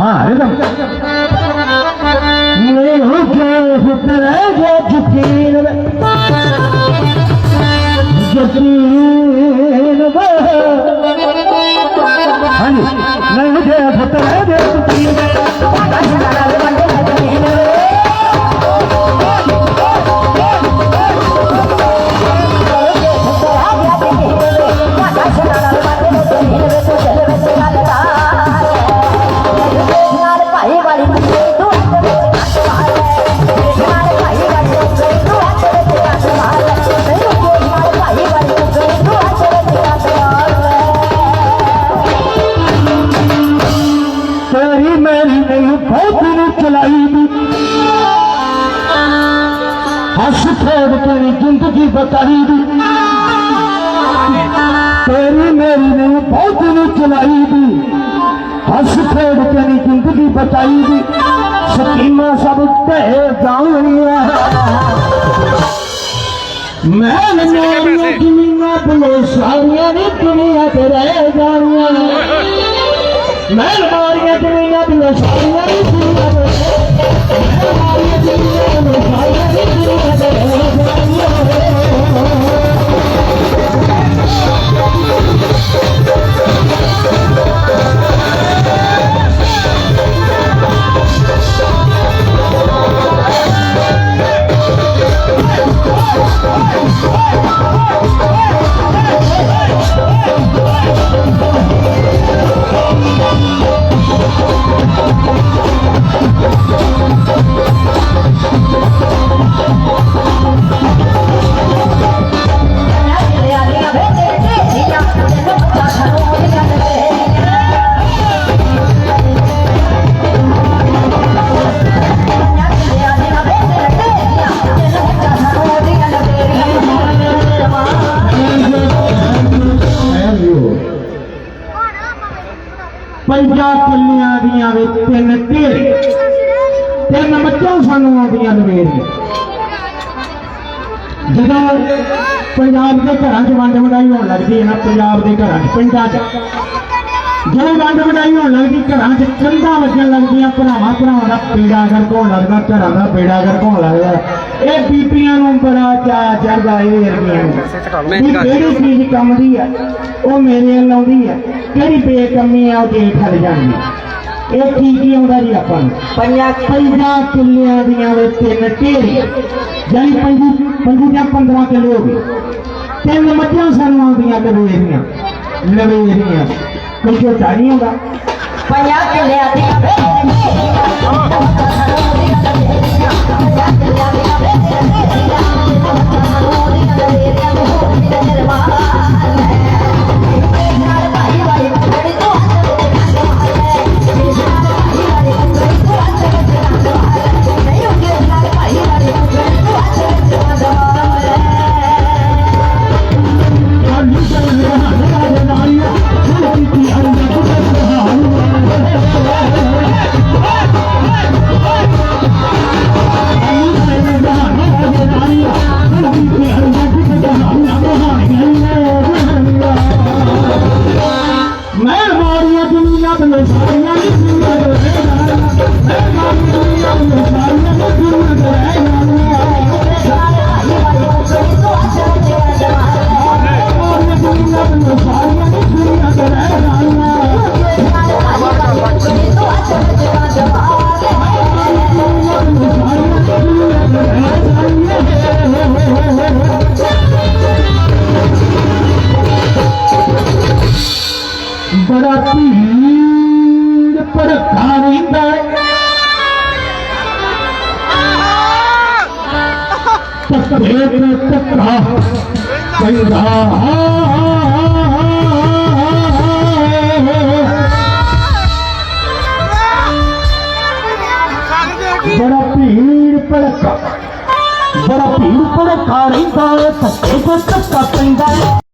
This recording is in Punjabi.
हा हरे पुतर जा पुतर जा पुत्र भलाई हंस फेर तेरी ज़िंदगी बताई दी तेरी मेरी ने बहुत चलाई दी हस फेर तेरी ज़िंदगी बताई दी सकीमा सब ते जानिया मैं मेरिया जमीना बने सारिया ने दुनिया के रह जानिया मैं मारिया जमीना बने सारिया ने दुनिया 55 ਕਿੱਲੀਆਂ ਦੀਆਂ ਵਿੱਚ ਤਿੰਨ ਤੇ ਤਿੰਨ ਮੱਝਾਂ ਸਾਨੂੰ ਆਉਂਦੀਆਂ ਨਵੇੜੀਆਂ ਜਦੋਂ ਪੰਜਾਬ ਦੇ ਘਰਾਂ 'ਚ ਵੰਡ ਵਡਾਈ ਹੋਣ ਲੱਗਦੀ ਹੈ ਨਾ, ਪੰਜਾਬ ਦੇ ਘਰਾਂ 'ਚ, ਪਿੰਡਾਂ 'ਚ ਜਦੋਂ ਵੰਡ ਵਡਾਈ ਹੋਣ ਲੱਗਦੀ ਘਰਾਂ 'ਚ ਕੰਧਾਂ ਵੱਜਣ ਲੱਗਦੀਆਂ ਭਰਾਵਾਂ ਭਰਾਵਾਂ ਦਾ ਪੀੜਾ ਕਰ ਹੋਣ ਲੱਗਦਾ ਘਰਾਂ ਦਾ ਪੀੜਾ ਕਰ ਹੋਣ ਲੱਗਦਾ ਇਹ ਬੀਬੀਆਂ ਨੂੰ ਬੜਾ ਚਾਅ ਚੜਦਾ ਇਹ ਵਰਗੀਆਂ ਨੂੰ। ਵੀ ਕਿਹੜੀ ਚੀਜ਼ ਕੰਮ ਦੀ ਹੈ ਉਹ ਮੇਰੇ ਵੱਲ ਆਉਂਦੀ ਹੈ ਕਿਹੜੀ ਬੇਕਮੀ ਹੈ ਉਹ ਜੇਠ ਹਲ ਜਾਂਦੀ ਹੈ। ਇਹ ਕੀ ਕੀ ਆਉਂਦਾ ਜੀ ਆਪਾਂ ਨੂੰ? ਪੰਜਾਂ ਪੰਜਾਂ ਕਿੱਲਿਆਂ ਦੀਆਂ ਵਿੱਚ ਤਿੰਨ ਢੇਰੀ ਜਾਨੀ ਪੰਜੀ ਪੰਜੀ ਜਾਂ 15 ਕਿੱਲੇ ਹੋ ਗਏ। ਤਿੰਨ ਮੱਝਾਂ ਸਾਨੂੰ ਆਉਂਦੀਆਂ ਲਵੇਰੀਆਂ ਲਵੇਰੀਆਂ ਕੋਈ ਝੋਟਾ कुछ होता नहीं होगा पंजाब के ले आते हैं मेरा पीर पर खारींदा तस्वीर में टकरा कई रहा बड़ा पीर पर बड़ा पीर पर खारींदा तस्वीर पर टकरा कई